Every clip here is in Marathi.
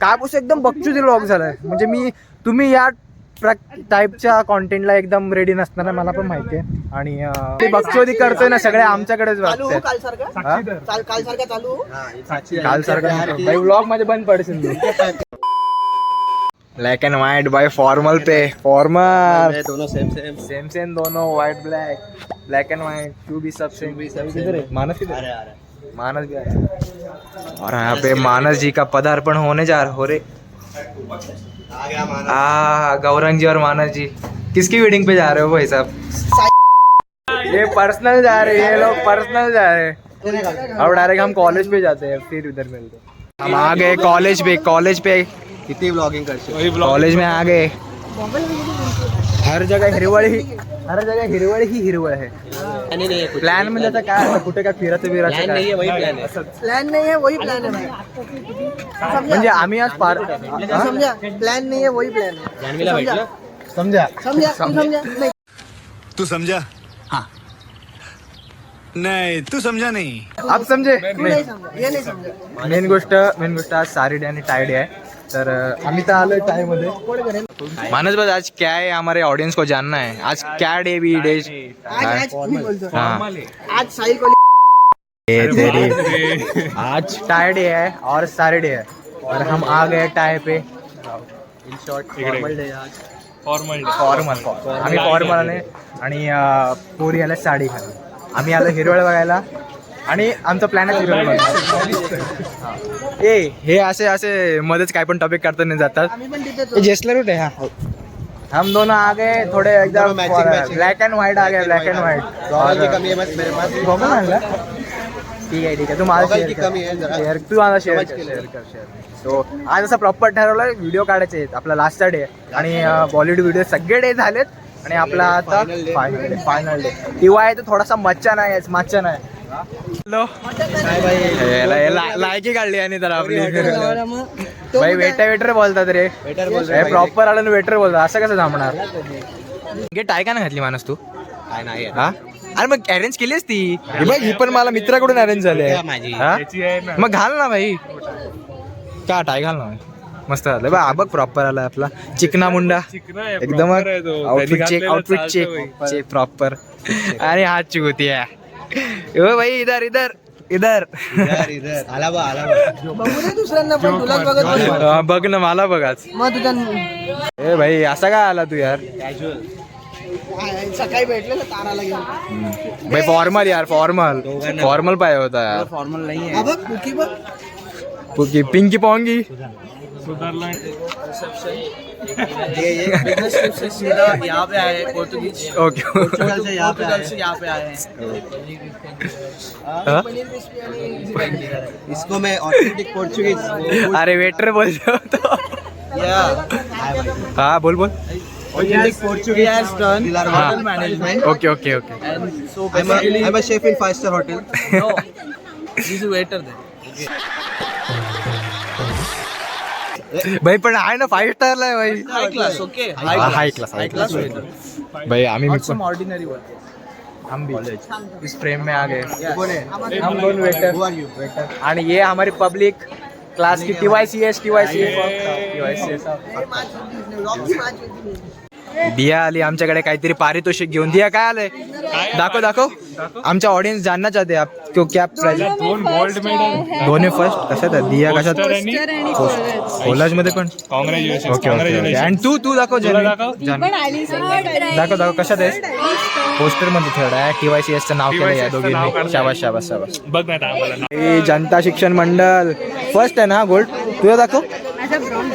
कापूस एकदम बकचुदी लॉक झालाय. म्हणजे मी तुम्ही या टाईपच्या कॉन्टेंटला एकदम रेडी नसणार आहे, मला पण माहिती आहे. आणि ते बकचोदी करतोय ना सगळे आमच्याकडेच काल सारखा? चाल काल सारखा चालू काल सारखं भाई ब्लॉगमध्ये बंद पडशील black and white by formal pay formal दोनों सेम सेम सेम सेम दोनों white black black and white to be सब सेम किधर है मानस अरे. मानस भी आ रहा है। और यहाँ पे मानस जी का पदार्पण होने जा रहा हो रे आ गया गौरंग जी और मानस जी किसकी वेडिंग पे जा रहे हो भाई साहब? ये पर्सनल जा रहे हैं ये लोग पर्सनल जा रहे। हैं अब डायरेक्ट हम कॉलेज पे जाते हैं फिर उधर मिलते हैं। हम आ गए कॉलेज पे कॉलेज पे। कितनी ब्लॉगिंग करशील कॉलेज में आ गए। हर जगह हिरवळ ही हर जगह हिरवळ ही हिरवळ है आणि नाही कुछ प्लॅन म्हणजे आता काय आता कुठे काय फिरायचं प्लॅन बिरायचं नाही आहे काय वही प्लॅन आहे. प्लॅन नाही आहे वही प्लॅन आहे. म्हणजे आम्ही आज पार हा? समजा प्लॅन नाही आहे वही प्लॅन आहे. जान्हवीला भेटलं? समजा. समजा. तू समजा. नाही. तू समझा हाँ. नहीं तू समझा नहीं. आप समजे. तू नाही समजा हे नाही समजा. मेन गोष्ट मेन गोष्ट आज सारी डे आणि टाय डे आहे. तर आम्ही तर आलोय टायमध्ये. मानस बस आज क्या है हमारे ऑडियंस को जानना है? आज क्या डे भी डे आज आज मी बोलतो हाँ? आज साहिल टाय डे है और सारे डे है। और हम आ गए टाय पे। इन शॉर्ट फॉर्मल डे आज। फॉर्मल आम्ही फॉर्मल आले आणि पोरी आल्या साडी घालून आम्ही आलो हिरवळ बघायला. आणि आमचा प्लॅन आहे ए हे असे असे मध्येच काय पण टॉपिक करता नाही जातात. जेसलर रूट है हम दोनों आ गए थोड़े एकदम. ब्लैक एंड व्हाइट आ गए ब्लैक पास. गॉगल आणला ठीक आहे ठीक आहे. तू माझा शेअर तू माझा शेअर. शेअर कर शेअर सो आज असं प्रॉपर ठरवलं व्हिडिओ काढायचे आहेत. आपला लास्टचा डे आणि बॉलिवूड व्हिडिओ सगळे डे झालेत. आणि आपला आता. फायनल डे फायनल डे किंवा आहे तर थोडासा मच्छा नाही मच्छा नाही. लायकी काढली आणि तर आपली. भाई वेटर वेटर बोलतात रे. प्रॉपर आलं वेटर बोलतात. असं कसं जमणार गे टाय का नाही घातली माणूस तू? काय नाही. हा? अरे मग अरेंज केलीस ती? हे बघ ही पण मला मित्राकडून अरेंज झाले? मग घाल ना भाई का टाय घाल ना मस्त झालं. बा बघ प्रॉपर आला आपला. चिकना मुंडा. एकदम outfit check outfit check check proper आणि हात चिकवती आहे. ओ भाई इधर इधर इधर. इधर, इधर. आला बा आला बा. बघू दे दुसऱ्यांना पण तुलाच बघत बसू. हा, बघ ना मला बघाच. मग तुझ्या ए भाई असा काय आला तू यार? सकाळी भेटलेलं ताराला घेऊन. भाई फॉर्मल यार फॉर्मल फॉर्मल पाहिजे होता यार. फॉर्मल नाही आहे बघ कुकी बघ. पुकी पिंकी पोंगी ये ये बिज़नेस ट्रिप से सीधा यहाँ पे आए हैं पोर्तुगीज। ओके। पोर्तुगल से यहाँ पे आए हैं। यहाँ पे आए हैं। हाँ? इसको मैं ऑथेंटिक पोर्चुगीज अरे वेटर बोल रहे हो तो। या हा बोल बोल। ऑथेंटिक पोर्चुगीज has done हाँ. hotel management. Okay okay okay and so I'm a, I'm a chef in five star hotel. No. This is waiter there. भाई पण आहे ना फाईव्ह स्टारला आहे भाई high class okay high class class waiter भाई आम्ही one हम भी इस फ्रेम में आ गए है हम दोन वेटर आणि ये हमारी पब्लिक क्लास की T Y C S T Y C S Diya आली आमच्याकडे काहीतरी पारितोषिक घेऊन. दिया काय आलंय? दाखव दाखव. आमच्या ऑडियन्स जानना चाहते आप क्यों क्या प्राइस दोन गोल्ड मेडल दोन्ही फर्स्ट कशात आहे? दिया कशात? कॉलेजमध्ये पण? कॉंग्रॅच्युलेशन ओके आणि तू तू दाखव जान्हवी. दाखव. जान्हवी. दाखव दाखव कशात आहेस पोस्टरमध्ये थर्ड आहे. टीवायसी एस चं नाव केलं या TYCS चं नाव दोघींनी. शाबास शाबास शाबास. बघ ना आता आम्हाला. हे जनता शिक्षण मंडळ फर्स्ट आहे ना गोल्ड तुझं दाखव.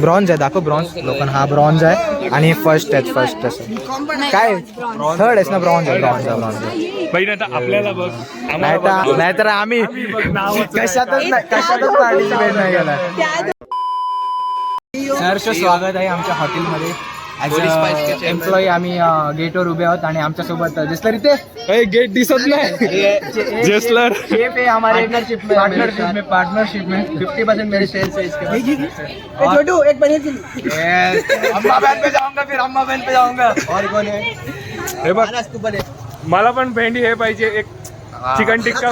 ब्रॉन्झ आहे दाखव ब्रॉन्झ लोकांना हा ब्रॉन्झ आहे. आणि फर्स्ट आहे फर्स्ट असं. काय? थर्ड आहेस ना ब्रॉन्झ आहे ब्रॉन्झ आहे ब्रॉन्झ आहे. आपल्याला बघ नाहीतर आम्ही कशातच नाही कशातच पार्टिसिपेट नाही केला सहर्ष स्वागत आहे आमच्या हॉटेलमध्ये. एम्प्लॉई आम्ही गेटवर उभे आहोत आणि आमच्यासोबत जसलर इथे? गेट दिसत नाही. जेसलर. पार्टनरशिप में पार्टनरशिप में पार्टनरशिप में फिफ्टी परसेंट मेरे सेल्स है इसके छोटू एक पनीर. अम्मा बहन पे जाऊंगा फिर अम्मा बहन पे जाऊंगा. और मला पण भेंडी हे पाहिजे एक चिकन टिक्का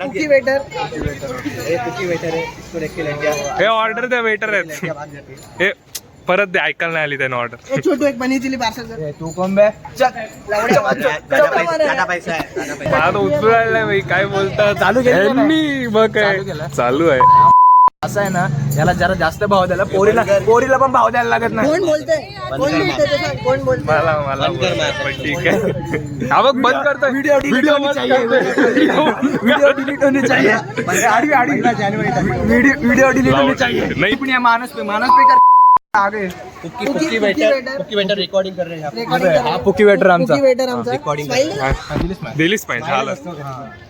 पुकी वेटर हे वेटर आहे. हे ऑर्डर द्या वेटर आहेत. हे परत दे ऐकायला नाही आली त्यानं ऑर्डर एक छोटू एक पनीर चिली पार्सल कर. तू कोण बे? मला तर उचलू नाही भाई काय बोलतात चालू केलं का नाही? यांनी काय? चालू केलं? चालू आहे. असं आहे ना याला जरा जास्त भाव द्यायला पोरीला पोरीला पण भाव द्यायला लागत नाही. कोण बोलतंय? कोण बोलतंय ते सांग, कोण बोलतंय? मला मला बंद कर बोल. माझं. पण ठीक आहे. हा बघ बंद करतोय. व्हिडिओ डिलीट होनी चाहिए. वीडियो डिलीट होनी चाहिए. आड़ी आड़ी. वीडियो वीडियो डिलीट होनी चाहिए. नहीं। पण या मानस पे मानस पे कर. पुकी वेटर रिकॉर्डिंग कर रहे हैं हा। पुकी वेटर आमचा. हा, दिलीच पाहिजे झालं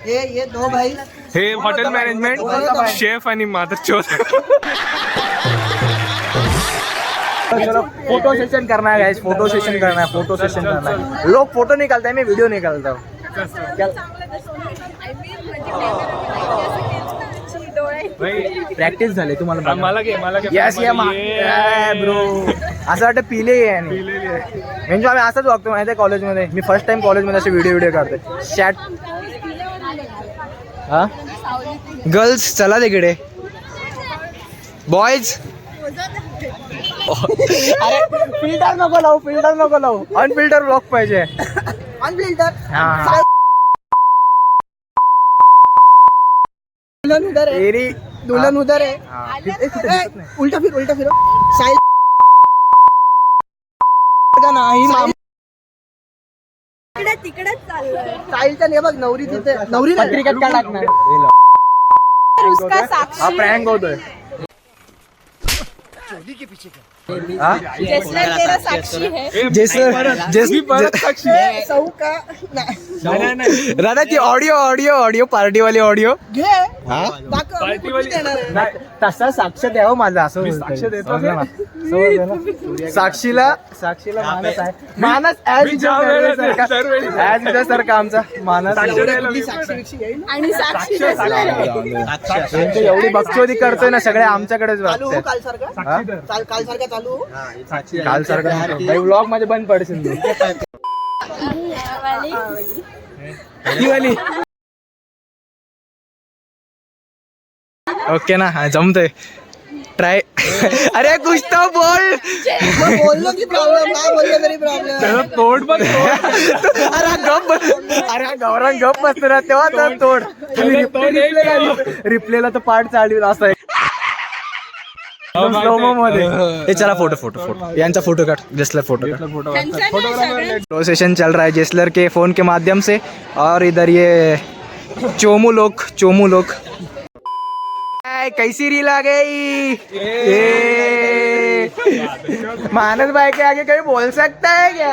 ये ये दो भाई। हे हॉटेल मॅनेजमेंट शेफ आणि माझं चोर। फ़ोटो सेशन करना है फ़ोटो सेशन करना है फ़ोटो सेशन करना है। लोग फ़ोटो निकालते हैं मैं वीडियो निकालता हूँ। प्रॅक्टिस झाली तुम्हाला. मला घे मला घे. येस ये ब्रो असं वाटतं पिले आहे म्हणजे आम्ही असंच वागतो माहिती आहे कॉलेजमध्ये मी फर्स्ट टाइम कॉलेजमध्ये असे व्हिडिओ व्हिडिओ काढतोय. शॅट हा? गर्ल्स चला तिकडे. बॉयज अरे फिल्टर नको लावू फिल्टर नको लावू. अनफिल्टर ब्लॉक पाहिजे. अनफिल्टर हा. दुल्हन उधर है. एरी दुल्हन उधर है. हा. ए, उल्टा फिर उल्टा फिरो. साहिल का नाही माम तिकडे तिकडेच चाललंय. नाही बघ नवरी तिथे नवरी. पत्रिकेत काय टाकणार उसका हा साक्षी प्रँक होतोय. हा? जैसे तेरा साक्षी है. राधा ती ऑडिओ ऑडिओ ऑडिओ पार्टी वाली ऑडिओ? तसा साक्ष द्यावं माझा असं. साक्ष देतो? साक्षीला साक्षीला मानस आहे. मानस ऍज ऍज सारखा आमचा मानस? आणि एवढी बक्षोदी करतोय ना सगळे आमच्याकडेच हो काल सारखा? चाल. काल सारखा ब्लॉगमध्ये बंद पडशील ही वाली. ओके ना हा जमतोय. ट्राय अरे कुछ तो बोल बोललो की प्रॉब्लेम नाही बोललो तरी प्रॉब्लेम तोड बघ तोड. अरे गप अरे गौरव गप बसतो ना तेव्हा तर तोड. रिप्लेला तर पार्ट चालू असं मध्ये. चला फ़ोटो फ़ोटो फ़ोटो यांचा फ़ोटो काढ जेसलर फ़ोटो फ़ोटो सेशन चल रहा है जेसलर के फ़ोन के माध्यम से. और इधर ये चोमू लोग चोमू लोग. कैसी रील आ गई? मानस भाई के आगे कोई बोल सकता है क्या?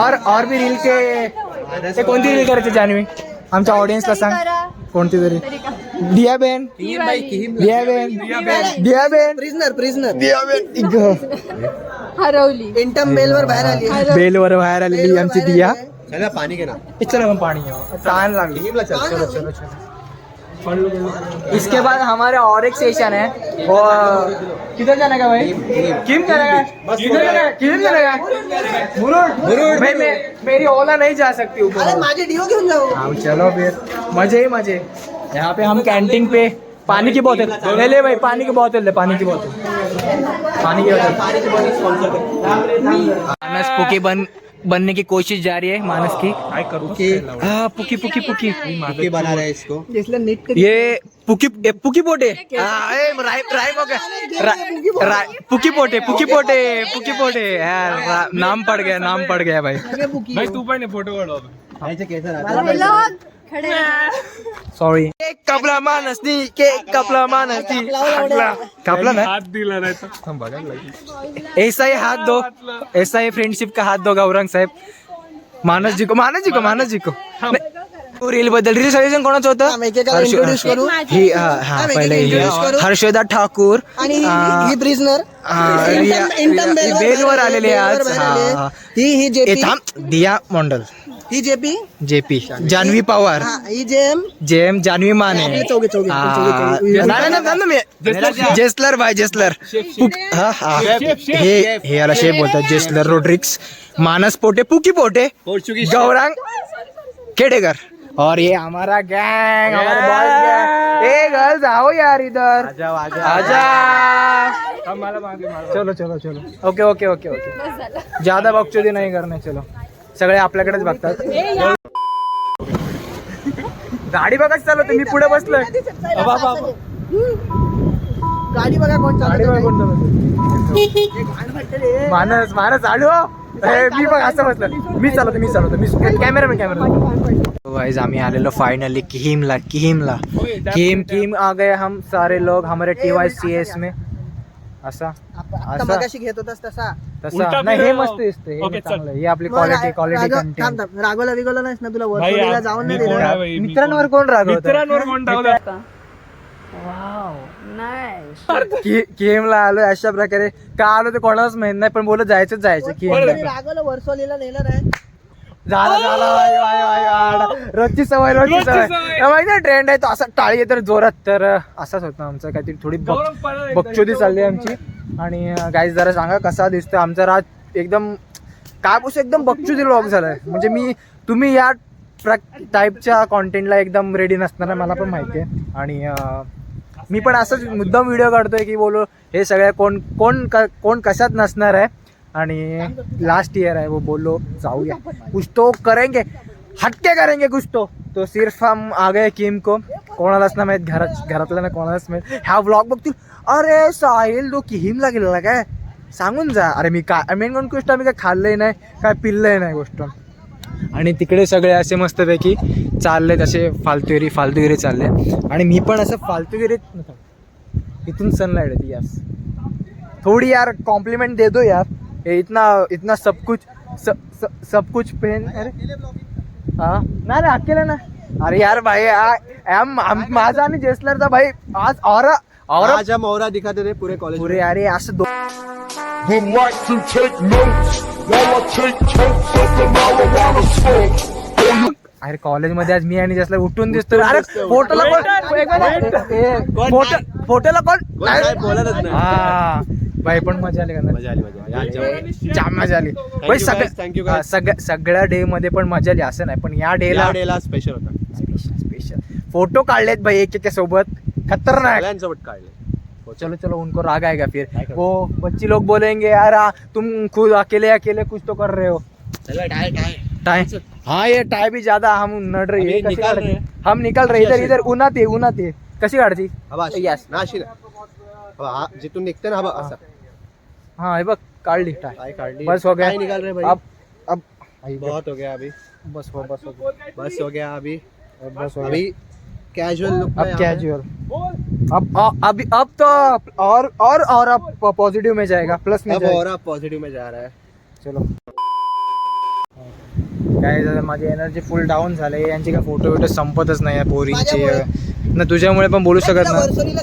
और और भी रील के ते कोणती रील करायची जान्हवी आमच्या ऑडियन्सला सांग कोणती तरी दिया बेन दिया बेन दिया बेन प्रिझनर प्रिझनर दिया बेन इग. हरवली इंटम बेल वर बाहेर आली. बेलवर बाहेर आलेली आमची दिया। चला पाणी घे ना। चलो हम पानी घेऊ ताण लागली चलो चलो चलो इसके बाद हमारे और एक सेशन है। वो किधर जाने का भाई? किम जाने का किधर जाने का किधर जाने का मुरुड। भाई मैं मेरी ओला नहीं जा सकती ऊपर। अरे माझे डिओ घेऊन जाऊ हाँ चलो फिर। मज़े ही मज़े। यहाँ पे हम कैंटीन पे पानी की बोतल ले ले भाई पानी की बोतल ले पानी की बोतल पानी की बोतल मानस पुकी बन बनने की कोशिश जारी है मानस की। हाँ पुकी पुकी पुकी। बना रहे इसको। इसलिए नीट कर। ये पुकी ए, पुकी पोटे। हाँ, हो पुकी पोटे। पुकी पोटे पुकी पोटे यार नाम पड़ गया नाम पड़ गया भाई। भाई तू पण फ़ोटो कैसे रहता व्लॉग खडे सॉरी केक कापला मानसनी केक कापला मानसनी कापला. ना? हात दिला नाही थांब लागेल. ऐसा ही हाथ दो. ऐसा ही फ्रेंडशिप का हाथ दो गौरंग साहेब. मानस जी को मानस जी को. मानस जी को. रील बद्दल रील सजेशन कोणाचं एकेकाला होतं introduce करू. ही हा हा आम्ही पहिले ही. introduce करू. हर्षदा ठाकूर. आणि ही- ही प्रिझनर हा, रिया- बेलवर आलेले आज. हा, हा. ही ही ए, जेपी थांब. दिया मंडल. ही जेपी जेपी जानवी पवार. हा ही जेम जेम जानवी माने. आपले चौघे, चौघे. चौघे, चौघे. नाही, नाही, नाही, नाही, मी- जेसलर भाई जेसलर पुक- हा, हा. हे हे याला शेफ बोलतात. जेसलर रोड्रिक्स मानस पोटे पुकी पोटे. गौरांग खेडेकर और ये हमारा गैंग हमारे बॉयज गैंग। ए गर्ल्स आओ यार इधर। आजा चलो चलो चलो। Okay okay okay okay. ज्यादा बकचोदी नाही करणे चलो। सगळे आपल्याकडेच बघतात। गाडी बघाच चालू मी पुढे बसलोय. गाडी बघा कोण गाडी बघा कोण चालवतंय. मानस मानस चालू हो. ए, मी बघ असं बसलं. मी चालवतो मी चालवतो. मी कॅमेरा मी कॅमेरा वाइज आम्ही आलेलो फाइनली किहिमला किहिमला. किहिम किहिम आ गए हम सारे लोग हमारे टी वाय सी एस में. असा मगाशी घेत होतास तसा. तसा. नाही हे. मस्त दिसतंय हे. चांगलं आहे. हे आपली क्वालिटी क्वालिटी रागवला बिगवला नाहीस ना तुला? आप- जाऊन नाही कोण दिलं आहे भाई? मी मित्रांवर कोण रागवत मित्रांवर धावला गेमला आलोय अशा प्रकारे. का आलो ते कोणालाच माहीत नाही पण बोलत जायचं जायचं की कोणतरी रागवलं वरसोलीला नेलं नाही झाला झाला. रोजची सवय रोजची सवय. माहिती ट्रेंड आहे तो असा टाळी तर जोरात. तर असाच होता आमचा काहीतरी थोडी बकचोदी चालली आमची. आणि गाईज जरा सांगा कसा दिसतोय आमचा राज. एकदम काय बोलू एकदम बकचोदी लॉक झालाय. म्हणजे मी तुम्ही या टाईपच्या कॉन्टेंटला एकदम रेडी नसणार आहे मला पण माहिती आहे. आणि मी पण असंच मुद्दाम व्हिडिओ काढतोय की बोलो हे सगळ्या कोण कोण क- कोण कशात नसणार आहे? आणि लास्ट इयर आहे वो बोलो जाऊया. कुछ तो करेंगे हटके करेंगे कुछ तो तो सिर्फ हम आ गए किम को. कोणालाच ना माहीत घरात घरातल्या ना कोणालाच माहीत. ह्या व्लॉग बघतील. अरे साहिल तो किहिमला गेलेला काय? सांगून जा. अरे मी काय मेन कोण गोष्ट आम्ही काय खाल्लंही नाही काय पिल्लंही नाही गोष्ट आणि तिकडे सगळे असे मस्तपैकी चाललेत असे फालतुगिरी फालतुगिरी चालले आणि मी पण असं फालतुगिरीत इथून सनलाइट येते यास थोड़ी यार कॉम्प्लीमेंट दे दो यार. ये इतना इतना सब कुछ सब, सब, सब कुछ पहन अरे. हाँ? ना ना अकेला ना. अरे यार भाई आम- माझा आणि जेसलरचा भाई आज और और आज हम औरा दिखाते थे पूरे कॉलेज पुरे अरे असं दो would like to take notes. While I take totes of the marijuana smoke. अरे कॉलेजमध्ये आज मी आणि जसला उठून दिसतो अरे फोटोला कोण फोटोला कोण? बोलतच नाही. हा. बाई पण मजा आली का? मजा आली मजा आली. आज जाम मजा आली. बाई, guys, सगळ्या- हा. सगळ्या डे मध्ये पण मजा आली असं नाही. पण या डेला डेला स्पेशल होता. स्पेशल स्पेशल फोटो काढलेत भाई एक एका सोबत. खतरनाक. सगळ्यांसोबत काढले. चलो चलो उनको राग आएगा फिर? वो बच्ची लोग बोलेंगे यार तुम खुद अकेले अकेले कुछ तो कर रहे हो. टाइम हाँ ये टाई भी ज़्यादा हम नड रही है। हम निकाल रहे इधर इधर उन्हात आहे उन्हात आहे कशी काढती Yes. ना अशी नाही जिथून निघते ना हवा असं। हाँ हे बघ काढली टाय काढली बस हो गया। निकाल रहे भाई? अब अब बहुत हो गया अभी। बस हो बस हो गया. बस हो गया अभी। बस हो अभी कैजुअल लुक अब कैजुअल अब अभी अब तो और और और अब पॉजिटिव में जाएगा प्लस में अब जाएगा। और पॉझिटिव्ह में जा रहा है। चलो। काय झालं माझी एनर्जी फुल डाऊन झाले. यांचे काय फोटो बिटो संपतच नाही आहे पोरींचे. ना तुझ्यामुळे पण बोलू शकत नाही.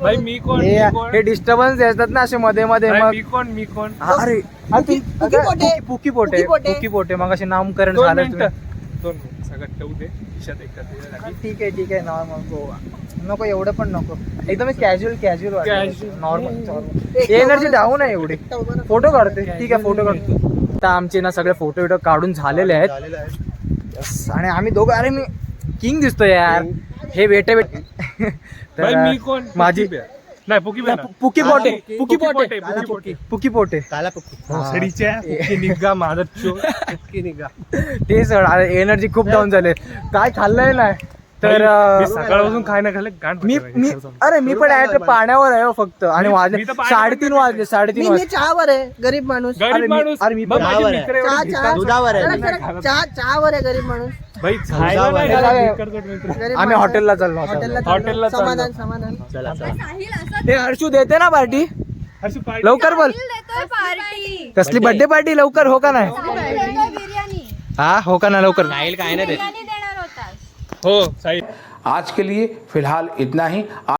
भाई. मी कोण? हे मी कोण? हे डिस्टर्बन्स येतात ना असे मध्ये मध्ये. भाई, मग मी कोण? मी कोण? हा, अरे पुकी- तू- पुकी अगं, पोटे. पुकी- पुकी पोटे पुकी पोटे. पुकी पोटे. मग असे नामकरण दोन झालं मिनिटं. दोन मिनिटं. सगळं ठेवू दे. खिशात एकदा त्याच्यासाठी. ठीक आहे ठीक आहे. नॉर्मल गोवा नको. एवढं पण नको. एकदम casual casual Casual. Normal energy down आहे एवढी. फोटो काढते. ठीक आहे फोटो काढतो. आता आमचे ना सगळे फोटो बिटो काढून झालेले आहेत. आणि आम्ही दोघं अरे मी किंग दिसतोय यार. हे. बेटे बेटे भाई मी कोण? माझी. नाही पुकी. पुकी पोटे. पुकी- पुकी पोटे. पुकी पोटे. काला पुकी. निघा निघा. ते सर एनर्जी खूप डाऊन झाले. काय खाल्लंय नाही? तर मी सकाळपासून खाय ना खाल्लं गाण मी मी. अरे मी पण आहे पाण्यावर आहे हो फक्त आणि मी- वाजले मी तर पाण्यावर साडेतीन नाही. वाजले साडेतीन मी मी वाजले चहावर आहे गरीब माणूस गरीब अरे मी- माणूस अरे मी मग पण माझे चहावर मित्र आहे. एवढे चहा भिकार- चहा दुधावर आहे. जरा- जरा चहा चहावर आहे गरीब माणूस भाई खायला दुधावर नाही आहे. गेला आहे. भिकार जोड मित्र. गरीब आम्ही माणूस. हॉटेलला चाललो. हॉटेलला हॉटेलला चाललो. चाललो. समाधान समाधान साहिल असं ते हर्षू देते ना पार्टी हर्षू. लवकर बोल देतोय पार्टी कसली बर्थडे पार्टी लवकर हो का नाही बिर्याणी हा हो का ना लवकर काय नाही बिर्याणी देणार होतास हो सही आज के लिए फिलहाल इतना ही.